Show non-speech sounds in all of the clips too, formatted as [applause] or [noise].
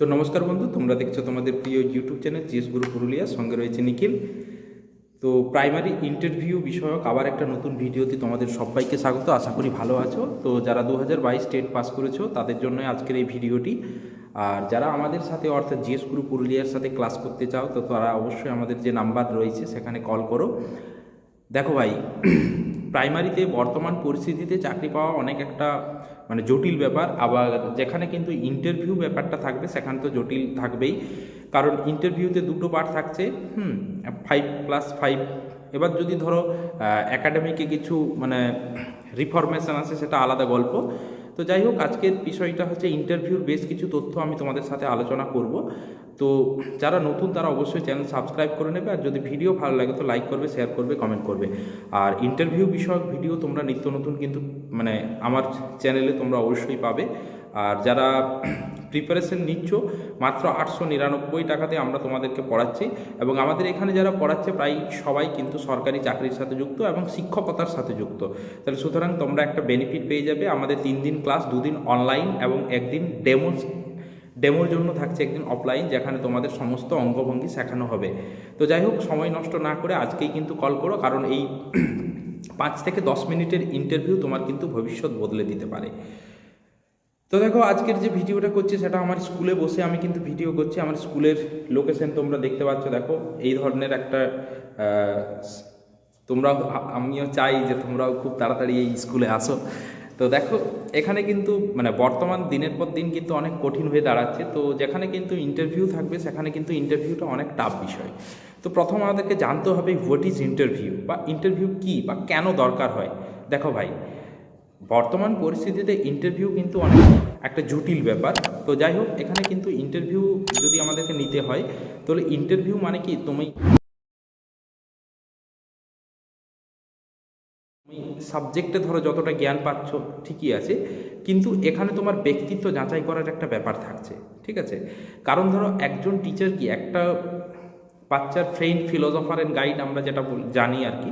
তো নমস্কার বন্ধু, তোমরা দেখছ তোমাদের প্রিয় ইউটিউব চ্যানেল জিএস গুরু পুরুলিয়া সঙ্গে রয়েছে নিখিল। তো প্রাইমারি ইন্টারভিউ বিষয়ক আবার একটা নতুন ভিডিওতে তোমাদের সবাইকে স্বাগত, আশা করি ভালো আছো। তো যারা দু হাজার স্টেট পাস করেছ, তাদের জন্য আজকের এই ভিডিওটি। আর যারা আমাদের সাথে অর্থাৎ জিএস গুরু পুরুলিয়ার সাথে ক্লাস করতে চাও, তো তারা অবশ্যই আমাদের যে নাম্বার রয়েছে, সেখানে কল করো। দেখো ভাই প্রাইমারিতে বর্তমান পরিস্থিতিতে চাকরি পাওয়া অনেক একটা মানে জটিল ব্যাপার। আবার যেখানে কিন্তু ইন্টারভিউ ব্যাপারটা থাকবে, সেখানে তো জটিল থাকবেই। কারণ ইন্টারভিউতে দুটো পার্ট থাকছে, হুম ফাইভ প্লাস ফাইভ এবার যদি ধরো একাডেমিকে কিছু মানে রিফরমেশন আছে সেটা আলাদা গল্প। তো যাই হোক, আজকের বিষয়টা হচ্ছে ইন্টারভিউর বেশ কিছু তথ্য আমি তোমাদের সাথে আলোচনা করব। তো যারা নতুন, তারা অবশ্যই চ্যানেল সাবস্ক্রাইব করে নেবে। আর যদি ভিডিও ভালো লাগে, তো লাইক করবে শেয়ার করবে কমেন্ট করবে। আর ইন্টারভিউ বিষয়ক ভিডিও তোমরা নিত্য নতুন কিন্তু মানে আমার চ্যানেলে তোমরা অবশ্যই পাবে। আর যারা প্রিপারেশন নিচ্ছ, মাত্র আটশো নিরানব্বই টাকাতে আমরা তোমাদেরকে পড়াচ্ছি। এবং আমাদের এখানে যারা পড়াচ্ছে, প্রায় সবাই কিন্তু সরকারি চাকরির সাথে যুক্ত এবং শিক্ষকতার সাথে যুক্ত। তাহলে সুতরাং তোমরা একটা বেনিফিট পেয়ে যাবে। আমাদের তিন দিন ক্লাস দুদিন অনলাইন এবং একদিন ডেমো ডেমোর জন্য থাকছে একদিন অফলাইন যেখানে তোমাদের সমস্ত অঙ্গভঙ্গি শেখানো হবে। তো যাই হোক, সময় নষ্ট না করে আজকেই কিন্তু কল করো, কারণ এই [clears throat] পাঁচ থেকে দশ মিনিটের ইন্টারভিউ তোমার কিন্তু ভবিষ্যৎ বদলে দিতে পারে। তো দেখো, আজকের যে ভিডিওটা করছি সেটা আমার স্কুলে বসে আমি কিন্তু ভিডিও করছি। আমার স্কুলের লোকেশন তোমরা দেখতে পাচ্ছ, দেখো, এই ধরনের একটা তোমরাও, আমিও চাই যে তোমরাও খুব তাড়াতাড়ি এই স্কুলে আসো। তো দেখো, এখানে কিন্তু মানে বর্তমান দিনের পর দিন কিন্তু অনেক কঠিন হয়ে দাঁড়াচ্ছে। তো যেখানে কিন্তু ইন্টারভিউ থাকবে, সেখানে কিন্তু ইন্টারভিউটা অনেক টাফ বিষয়। তো প্রথম আমাদেরকে জানতে হবে হোয়াট ইজ ইন্টারভিউ বা ইন্টারভিউ কী বা কেন দরকার হয়? দেখো ভাই, বর্তমান পরিস্থিতিতে ইন্টারভিউ কিন্তু অনেক একটা জটিল ব্যাপার। তো যাই হোক, এখানে কিন্তু ইন্টারভিউ যদি আমাদেরকে নিতে হয়, তাহলে ইন্টারভিউ মানে কি? তুমি সাবজেক্টে ধরো যতটা জ্ঞান পাচ্ছ, ঠিকই আছে। কিন্তু এখানে তোমার ব্যক্তিত্ব যাচাই করার একটা ব্যাপার থাকছে, ঠিক আছে? কারণ ধরো একজন টিচার কি, একটা বাচ্চার ফ্রেন্ড ফিলোসফার অ্যান্ড গাইড আমরা যেটা জানি আর কি।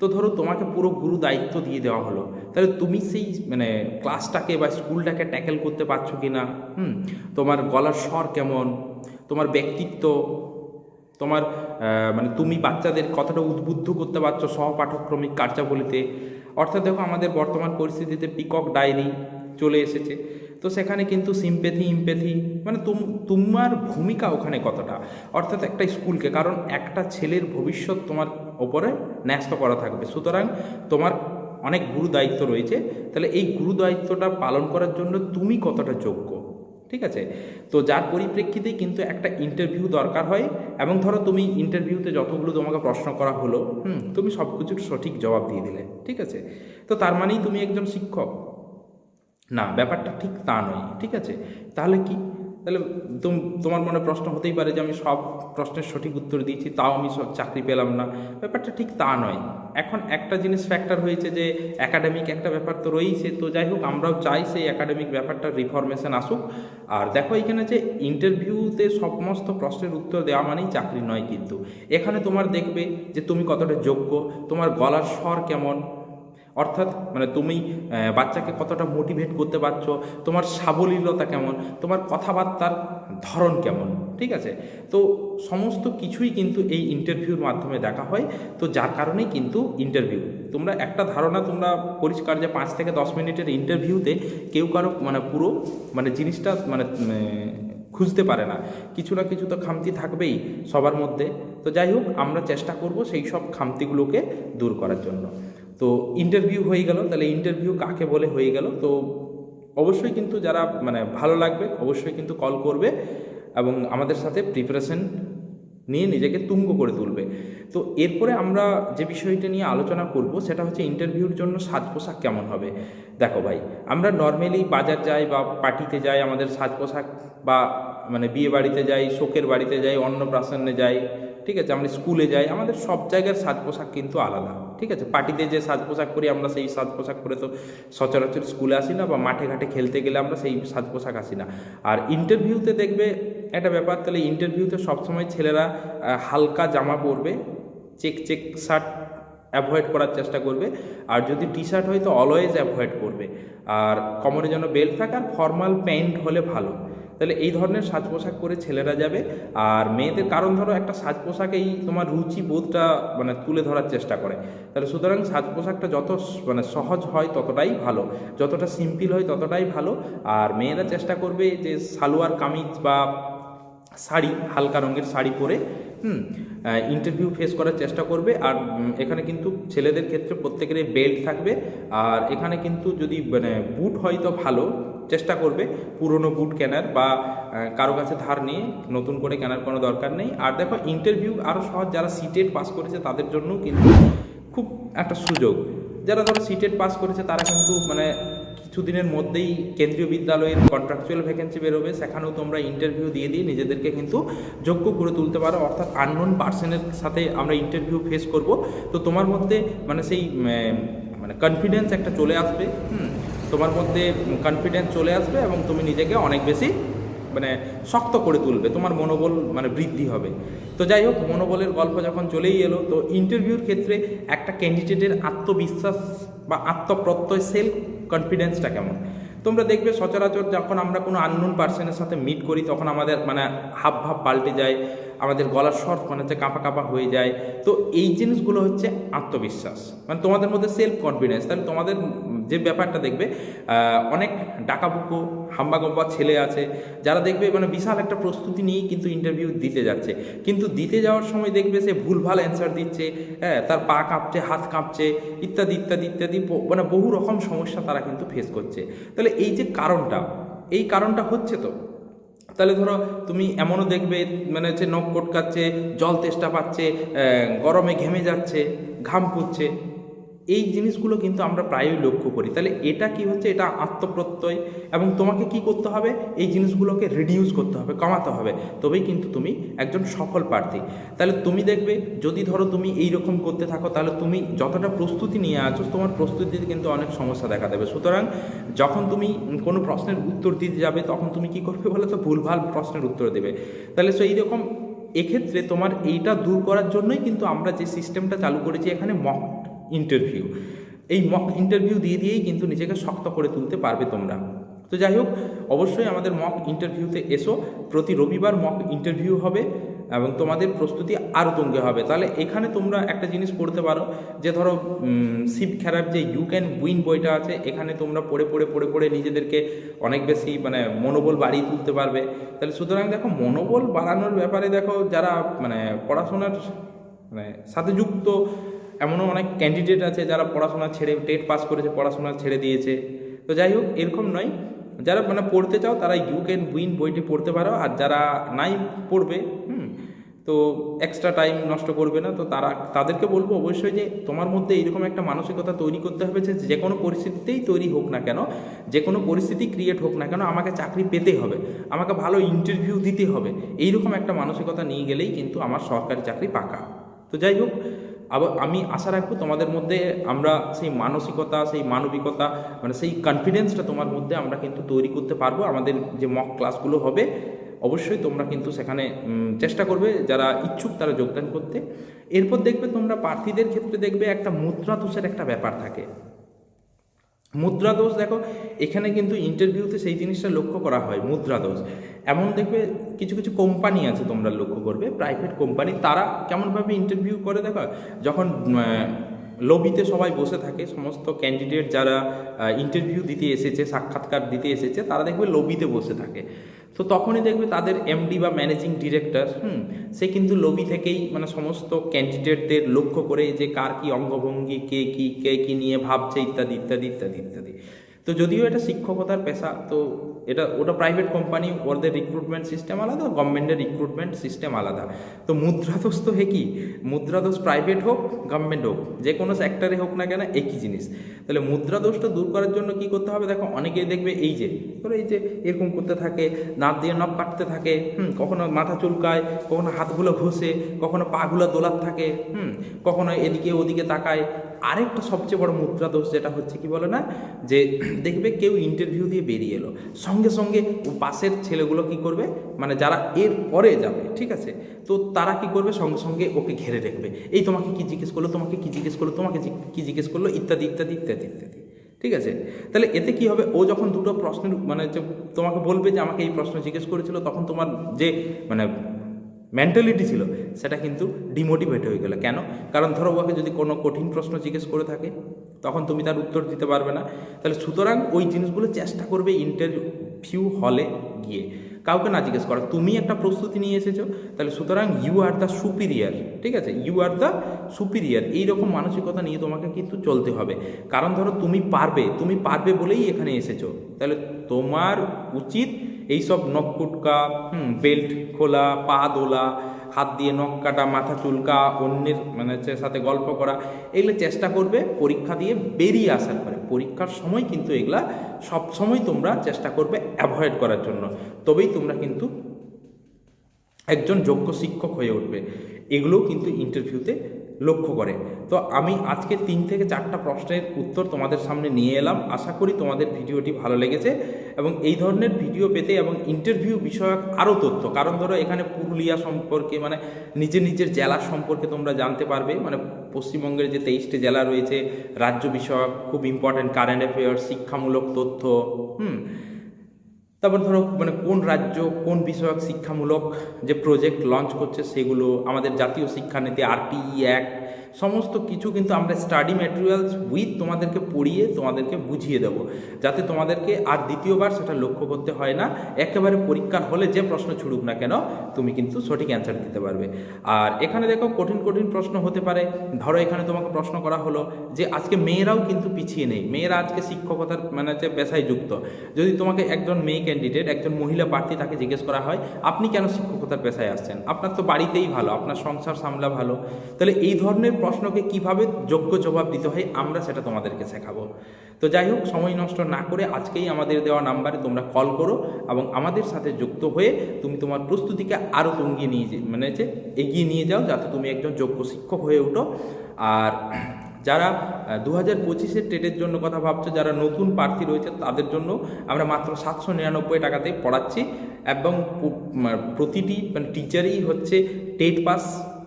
তো ধরো তোমাকে পুরো গুরু দায়িত্ব দিয়ে দেওয়া হলো। তাহলে তুমি সেই মানে ক্লাসটাকে বা স্কুলটাকে ট্যাকেল করতে পারছ কি না হুম? তোমার গলার স্বর কেমন? তোমার ব্যক্তিত্ব? তোমার মানে তুমি বাচ্চাদের কতটা উদ্বুদ্ধ করতে পারছ সহপাঠক্রমিক কার্যাবলীতে? অর্থাৎ দেখো আমাদের বর্তমান পরিস্থিতিতে পিকক ডায়েরি চলে এসেছে। তো সেখানে কিন্তু সিম্পেথি ইম্পেথি মানে তুম, তোমার ভূমিকা ওখানে কতটা? অর্থাৎ একটা স্কুলকে, কারণ একটা ছেলের ভবিষ্যৎ তোমার ওপরে ন্যস্ত করা থাকবে। সুতরাং তোমার অনেক গুরু দায়িত্ব রয়েছে। তাহলে এই গুরু দায়িত্বটা পালন করার জন্য তুমি কতটা যোগ্য? ঠিক আছে? তো যার পরিপ্রেক্ষিতে কিন্তু একটা ইন্টারভিউ দরকার হয় এবং ধরো তুমি ইন্টারভিউতে যতগুলো তোমাকে প্রশ্ন করা হলো, হুম, তুমি সব কিছুর সঠিক জবাব দিয়ে দিলে, ঠিক আছে? তো তার মানেই তুমি একজন শিক্ষক। না, ব্যাপারটা ঠিক তা নয়, ঠিক আছে? তাহলে কি? তাহলে তুম, তোমার মনে প্রশ্ন হতেই পারে যে আমি সব প্রশ্নের সঠিক উত্তর দিয়েছি, তাও আমি সব চাকরি পেলাম না। ব্যাপারটা ঠিক তা নয়। এখন একটা জিনিস ফ্যাক্টর হয়েছে যে একাডেমিক একটা ব্যাপার তো রয়েছে তো যাই হোক, আমরাও চাই সেই একাডেমিক ব্যাপারটা রিফরমেশন আসুক। আর দেখো এখানে যে ইন্টারভিউতে সমস্ত প্রশ্নের উত্তর দেওয়া মানেই চাকরি নয় কিন্তু। এখানে তোমার দেখবে যে তুমি কতটা যোগ্য, তোমার গলার স্বর কেমন অর্থাৎ মানে তুমি বাচ্চাকে কতটা মোটিভেট করতে পারছ, তোমার সাবলীলতা কেমন, তোমার কথাবার্তার ধরন কেমন, ঠিক আছে? তো সমস্ত কিছুই কিন্তু এই ইন্টারভিউর মাধ্যমে দেখা হয়। তো যার কারণেই কিন্তু ইন্টারভিউ তোমরা একটা ধারণা তোমরা পরিষ্কার যে পাঁচ থেকে দশ মিনিটের ইন্টারভিউতে কেউ কারও মানে পুরো মানে জিনিসটা মানে খুঁজতে পারে না। কিছু না কিছু তো খামতি থাকবেই সবার মধ্যে। তো যাই হোক, আমরা চেষ্টা করব সেই সব খামতিগুলোকে দূর করার জন্য। তো ইন্টারভিউ হয়ে গেল, তাহলে ইন্টারভিউ কাকে বলে হয়ে গেল, তো অবশ্যই কিন্তু যারা মানে ভালো লাগবে, অবশ্যই কিন্তু কল করবে এবং আমাদের সাথে প্রিপারেশন নিয়ে নিজেকে তুঙ্গ করে তুলবে। তো এরপরে আমরা যে বিষয়টা নিয়ে আলোচনা করব, সেটা হচ্ছে ইন্টারভিউর জন্য সাজ পোশাক কেমন হবে? দেখো ভাই, আমরা নর্মালি বাজার যাই বা পার্টিতে যাই, আমাদের সাজ পোশাক বা মানে বিয়ে বাড়িতে যাই, শোকের বাড়িতে যাই, অন্নপ্রাশনে যাই ঠিক আছে, আমরা স্কুলে যাই, আমাদের সব জায়গার সাজ পোশাক কিন্তু আলাদা, ঠিক আছে? পার্টিতে যে সাজ পোশাক করি, আমরা সেই সাজ পোশাক পরে তো সচরাচর স্কুলে আসি না বা মাঠে ঘাটে খেলতে গেলে আমরা সেই সাজ পোশাক আসি না। আর ইন্টারভিউতে দেখবে একটা ব্যাপার, তাহলে ইন্টারভিউতে সবসময় ছেলেরা হালকা জামা পরবে, চেক চেক শার্ট অ্যাভয়েড করার চেষ্টা করবে, আর যদি টি শার্ট হয় তো অলওয়েজ অ্যাভয়েড করবে। আর কোমরে যেন বেল্ট থাকে ফর্মাল প্যান্ট হলে ভালো। তাহলে এই ধরনের সাজ পোশাক পরে ছেলেরা যাবে। আর মেয়েদের কারণ ধরো একটা সাজ পোশাকেই তোমার রুচি বোধটা মানে তুলে ধরার চেষ্টা করে। তাহলে সুতরাং সাজ পোশাকটা যত মানে সহজ হয় ততটাই ভালো। যতটা সিম্পল হয় ততটাই ভালো। আর মেয়েরা চেষ্টা করবে যে সালোয়ার কামিজ বা শাড়ি, হালকা রঙের শাড়ি পরে, হুম ইন্টারভিউ ফেস করার চেষ্টা করবে। আর এখানে কিন্তু ছেলেদের ক্ষেত্রে প্রত্যেকেরই বেল্ট থাকবে। আর এখানে কিন্তু যদি মানে বুট হয় তো ভালো। চেষ্টা করবে পুরনো বুট কেনার বা কারও কাছে ধার নিয়ে নতুন করে কেনার কোনো দরকার নেই। আর দেখো ইন্টারভিউ আরও সহজ, যারা সিটেড পাস করেছে তাদের জন্য কিন্তু খুব একটা সুযোগ। যারা ধরো সিটেড পাস করেছে, তারা কিন্তু মানে কিছুদিনের মধ্যেই কেন্দ্রীয় বিদ্যালয়ের কন্ট্রাকচুয়াল ভ্যাকেন্সি বেরোবে। সেখানেও তোমরা ইন্টারভিউ দিয়ে দিয়ে নিজেদেরকে কিন্তু যোগ্য করে তুলতে পারো। অর্থাৎ আননোন পার্সনের সাথে আমরা ইন্টারভিউ ফেস করব। তো তোমার মধ্যে মানে সেই মানে কনফিডেন্স একটা চলে আসবে। হুম। তোমার মধ্যে কনফিডেন্স চলে আসবে এবং তুমি নিজেকে অনেক বেশি মানে শক্ত করে তুলবে, তোমার মনোবল মানে বৃদ্ধি হবে। তো যাই হোক, মনোবলের গল্প যখন চলেই এলো, তো ইন্টারভিউর ক্ষেত্রে একটা ক্যান্ডিডেটের আত্মবিশ্বাস বা আত্মপ্রত্যয় সেলফ কনফিডেন্সটা কেমন? তোমরা দেখবে সচরাচর যখন আমরা কোনো আননোন পার্সনের সাথে মিট করি, তখন আমাদের মানে হাব ভাব পাল্টে যায়, আমাদের গলার স্বর মানে হচ্ছে কাঁপা কাঁপা হয়ে যায়। তো এই জিনিসগুলো হচ্ছে আত্মবিশ্বাস। মানে তোমাদের মধ্যে সেলফ কনফিডেন্স তাহলে তোমাদের যে ব্যাপারটা দেখবে অনেক ডাকাবুকো হাম্বা গম্বা ছেলে আছে, যারা দেখবে মানে বিশাল একটা প্রস্তুতি নিয়েই কিন্তু ইন্টারভিউ দিতে যাচ্ছে। কিন্তু দিতে যাওয়ার সময় দেখবে সে ভুলভাল অ্যান্সার দিচ্ছে হ্যাঁ তার পা কাঁপছে, হাত কাঁপছে, ইত্যাদি ইত্যাদি ইত্যাদি মানে বহু রকম সমস্যা তারা কিন্তু ফেস করছে। তাহলে এই যে কারণটা, এই কারণটা হচ্ছে তো? তাহলে ধরো তুমি এমনও দেখবে মানে হচ্ছে নখ কটকাচ্ছে, জল তেষ্টা পাচ্ছে গরমে ঘেমে যাচ্ছে, ঘাম পুচ্ছে। এই জিনিসগুলো কিন্তু আমরা প্রায়ই লক্ষ্য করি। তাহলে এটা কি হচ্ছে? এটা আত্মপ্রত্যয় এবং তোমাকে কি করতে হবে? এই জিনিসগুলোকে রিডিউস করতে হবে, কমাতে হবে। তবেই কিন্তু তুমি একজন সফল প্রার্থী। তাহলে তুমি দেখবে, যদি ধরো তুমি এই রকম করতে থাকো, তাহলে তুমি যতটা প্রস্তুতি নিয়ে আছো, তোমার প্রস্তুতিতে কিন্তু অনেক সমস্যা দেখা দেবে। সুতরাং যখন তুমি কোনো প্রশ্নের উত্তর দিতে যাবে, তখন তুমি কি করবে বলে তো? ভুলভাল প্রশ্নের উত্তর দেবে। তাহলে সেই রকম এক্ষেত্রে তোমার এইটা দূর করার জন্যই কিন্তু আমরা যে সিস্টেমটা চালু করেছি, এখানে মক ইন্টারভিউ এই মক ইন্টারভিউ দিয়ে দিয়েই কিন্তু নিজেকে শক্ত করে তুলতে পারবে তোমরা। তো যাই হোক, অবশ্যই আমাদের মক ইন্টারভিউতে এসো। প্রতি রবিবার মক ইন্টারভিউ হবে এবং তোমাদের প্রস্তুতি আরও তুঙ্গে হবে। তাহলে এখানে তোমরা একটা জিনিস পড়তে পারো যে ধরো শিব খেরার যে ইউ ক্যান উইন বইটা আছে, এখানে তোমরা পড়ে পড়ে পড়ে পড়ে নিজেদেরকে অনেক বেশি মানে মনোবল বাড়িয়ে তুলতে পারবে। তাহলে সুতরাং দেখো, মনোবল বাড়ানোর ব্যাপারে দেখো যারা মানে পড়াশোনার মানে সাথে যুক্ত এমনও অনেক ক্যান্ডিডেট আছে যারা পড়াশোনা ছেড়ে, টেট পাস করেছে, পড়াশোনা ছেড়ে দিয়েছে। তো যাই হোক, এরকম নয়। যারা মানে পড়তে চাও, তারা ইউ ক্যান উইন বইটি পড়তে পারো। আর যারা নাই, পড়বে, হুম। তো এক্সট্রা টাইম নষ্ট করবে না। তো তারা, তাদেরকে বলব অবশ্যই যে তোমার মধ্যে এইরকম একটা মানসিকতা তৈরি করতে হবে যে যে কোনো পরিস্থিতিতেই তৈরি হোক না কেন, যে কোনো পরিস্থিতি ক্রিয়েট হোক না কেন, আমাকে চাকরি পেতে হবে। আমাকে ভালো ইন্টারভিউ দিতে হবে। এইরকম একটা মানসিকতা নিয়ে গেলেই কিন্তু আমার সরকারি চাকরি পাকা। তো যাই হোক আবার আমি আশা রাখব তোমাদের মধ্যে আমরা সেই মানসিকতা, সেই মানবিকতা মানে সেই কনফিডেন্সটা তোমার মধ্যে আমরা কিন্তু তৈরি করতে পারব। আমাদের যে মক ক্লাসগুলো হবে, অবশ্যই তোমরা কিন্তু সেখানে চেষ্টা করবে যারা ইচ্ছুক তারা যোগদান করতে। এরপর দেখবে তোমরা প্রার্থীদের ক্ষেত্রে দেখবে একটা মুদ্রা দোষের একটা ব্যাপার থাকে। মুদ্রা দোষ দেখো, এখানে কিন্তু ইন্টারভিউতে সেই জিনিসটা লক্ষ্য করা হয়, মুদ্রা দোষ। এমন দেখবে কিছু কিছু কোম্পানি আছে তোমরা লক্ষ্য করবে প্রাইভেট কোম্পানি তারা কেমনভাবে ইন্টারভিউ করে দেখো? যখন লবিতে সবাই বসে থাকে, সমস্ত ক্যান্ডিডেট যারা ইন্টারভিউ দিতে এসেছে, সাক্ষাৎকার দিতে এসেছে, তারা দেখবে লবিতে বসে থাকে। তো তখনই দেখবে তাদের এমডি বা ম্যানেজিং ডিরেক্টর হুম, সে কিন্তু লবি থেকেই মানে সমস্ত ক্যান্ডিডেটদের লক্ষ্য করে যে কার কি অঙ্গভঙ্গি, কে কি কে কি নিয়ে ভাবছে, ইত্যাদি ইত্যাদি ইত্যাদি ইত্যাদি। তো যদিও এটা শিক্ষকতার পেশা, তো এটা, ওটা প্রাইভেট কোম্পানি ওদের রিক্রুটমেন্ট সিস্টেম আলাদা গভর্নমেন্টের রিক্রুটমেন্ট সিস্টেম আলাদা। তো মুদ্রাদোষ তো হে কি? মুদ্রাদোষ প্রাইভেট হোক গভর্নমেন্ট হোক, যে কোনো সেক্টরে হোক না কেন, একই জিনিস। তাহলে মুদ্রাদোষটা দূর করার জন্য কি করতে হবে? দেখো, অনেকেই দেখবে এই যে, ধরো এই যে, এরকম করতে থাকে, দাঁত দিয়ে নখ কাটতে থাকে, হুম, কখনো মাথা চুলকায়, কখনো হাতগুলো ঘষে, কখনো পাগুলো দোলার থাকে, হুম, কখনো এদিকে ওদিকে তাকায় আরেকটা সবচেয়ে বড় মুদ্রা দোষ যেটা হচ্ছে কি বলে না? যে দেখবে কেউ ইন্টারভিউ দিয়ে বেরিয়ে এলো। সঙ্গে সঙ্গে ও পাশের ছেলেগুলো কি করবে? মানে যারা এর পরে যাবে, ঠিক আছে? তো তারা কি করবে? সঙ্গে সঙ্গে ওকে ঘেরে রাখবে এই তোমাকে কি জিজ্ঞেস করল? তোমাকে কি জিজ্ঞেস করল? তোমাকে কি জিজ্ঞেস করল? ইত্যাদি ইত্যাদি ইত্যাদি ইত্যাদি। ঠিক আছে? তাহলে এতে কি হবে? ও যখন দুটো প্রশ্নের মানে যে তোমাকে বলবে যে আমাকে এই প্রশ্ন জিজ্ঞেস করেছিল, তখন তোমার যে মানে মেন্টালিটি ছিল, সেটা কিন্তু ডিমোটিভেট হয়ে গেলো। কেন? কারণ ধরো ওকে যদি কোনো কঠিন প্রশ্ন জিজ্ঞেস করে থাকে, তখন তুমি তার উত্তর দিতে পারবে না। তাহলে সুতরাং ওই জিনিসগুলো চেষ্টা করবে ইন্টারভিউ হলে গিয়ে। কাউকে না জিজ্ঞেস করো তুমি একটা প্রস্তুতি নিয়ে এসেছ, তাহলে সুতরাং ইউ আর দ্য সুপিরিয়ার ঠিক আছে? ইউ আর দ্য সুপিরিয়ার এইরকম মানসিকতা নিয়ে তোমাকে কিন্তু চলতে হবে। কারণ ধরো তুমি পারবে তুমি পারবে বলেই এখানে এসেছ। তাহলে তোমার উচিত এইসব নখ কুটকা বেল্ট খোলা, পা দোলা, হাত দিয়ে নখ কাটা, মাথা চুলকা, অন্যের মানে হচ্ছে সাথে গল্প করা, এগুলো চেষ্টা করবে পরীক্ষা দিয়ে বেরিয়ে আসার পরে। পরীক্ষার সময় কিন্তু এগুলা সব সময় তোমরা চেষ্টা করবে অ্যাভয়েড করার জন্য। তবেই তোমরা কিন্তু একজন যোগ্য শিক্ষক হয়ে উঠবে। এগুলোও কিন্তু ইন্টারভিউতে লক্ষ্য করে। তো আমি আজকে তিন থেকে চারটা প্রশ্নের উত্তর তোমাদের সামনে নিয়ে এলাম। আশা করি তোমাদের ভিডিওটি ভালো লেগেছে এবং এই ধরনের ভিডিও পেতে এবং ইন্টারভিউ বিষয়ক আরও তথ্য, কারণ ধরো এখানে পুরুলিয়া সম্পর্কে মানে নিজের নিজের জেলা সম্পর্কে তোমরা জানতে পারবে। মানে পশ্চিমবঙ্গের যে তেইশটি জেলা রয়েছে, রাজ্য বিষয়ক খুব ইম্পর্ট্যান্ট কারেন্ট অ্যাফেয়ার্স শিক্ষামূলক তথ্য, হুম তারপর ধরো মানে কোন রাজ্য, কোন বিষয়ক শিক্ষামূলক যে প্রজেক্ট লঞ্চ করছে, সেগুলো আমাদের জাতীয় শিক্ষানীতি আরটিই অ্যাক্ট সমস্ত কিছু কিন্তু আমরা স্টাডি ম্যাটেরিয়ালস উইথ তোমাদেরকে পড়িয়ে তোমাদেরকে বুঝিয়ে দেবো। যাতে তোমাদেরকে আর দ্বিতীয়বার সেটা লক্ষ্য করতে হয় না, একেবারে পরীক্ষার হলে যে প্রশ্ন ছুড়ুক না কেন, তুমি কিন্তু সঠিক অ্যান্সার দিতে পারবে। আর এখানে দেখো কঠিন কঠিন প্রশ্ন হতে পারে। ধরো এখানে তোমাকে প্রশ্ন করা হলো যে আজকে মেয়েরাও কিন্তু পিছিয়ে নেই। মেয়েরা আজকে শিক্ষকতার মানে হচ্ছে পেশায় যুক্ত। যদি তোমাকে একজন মেয়ে ক্যান্ডিডেট একজন মহিলা প্রার্থী তাকে জিজ্ঞেস করা হয়, আপনি কেন শিক্ষকতার পেশায় আসছেন? আপনার তো বাড়িতেই ভালো, আপনার সংসার সামলা ভালো। তাহলে এই ধরনের প্রশ্নকে কীভাবে যোগ্য জবাব দিতে হয় আমরা সেটা তোমাদেরকে শেখাবো। তো যাই হোক, সময় নষ্ট না করে আজকেই আমাদের দেওয়া নাম্বারে তোমরা কল করো এবং আমাদের সাথে যুক্ত হয়ে তুমি তোমার প্রস্তুতিকে আরও তঙ্গিয়ে নিয়ে মানে যে এগিয়ে নিয়ে যাও যাতে তুমি একজন যোগ্য শিক্ষক হয়ে ওঠো আর যারা দু হাজার পঁচিশের টেটের জন্য কথা ভাবছ, যারা নতুন প্রার্থী রয়েছে, তাদের জন্য আমরা মাত্র সাতশো নিরানব্বই টাকাতে পড়াচ্ছি এবং পু- প্রতিটি মানে টিচারই হচ্ছে টেট পাস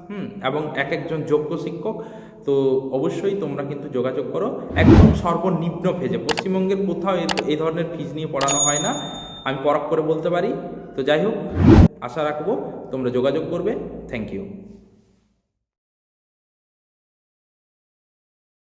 হুম, এবং এক একজন যোগ্য শিক্ষক, তো অবশ্যই তোমরা কিন্তু যোগাযোগ করো। একদম সর্বনিম্ন ফেজে পশ্চিমবঙ্গের কোথাও এই ধরনের ফিজ নিয়ে পড়ানো হয় না। আমি পরখ করে বলতে পারি। তো যাই হোক, আশা রাখব তোমরা যোগাযোগ করবে। Thank you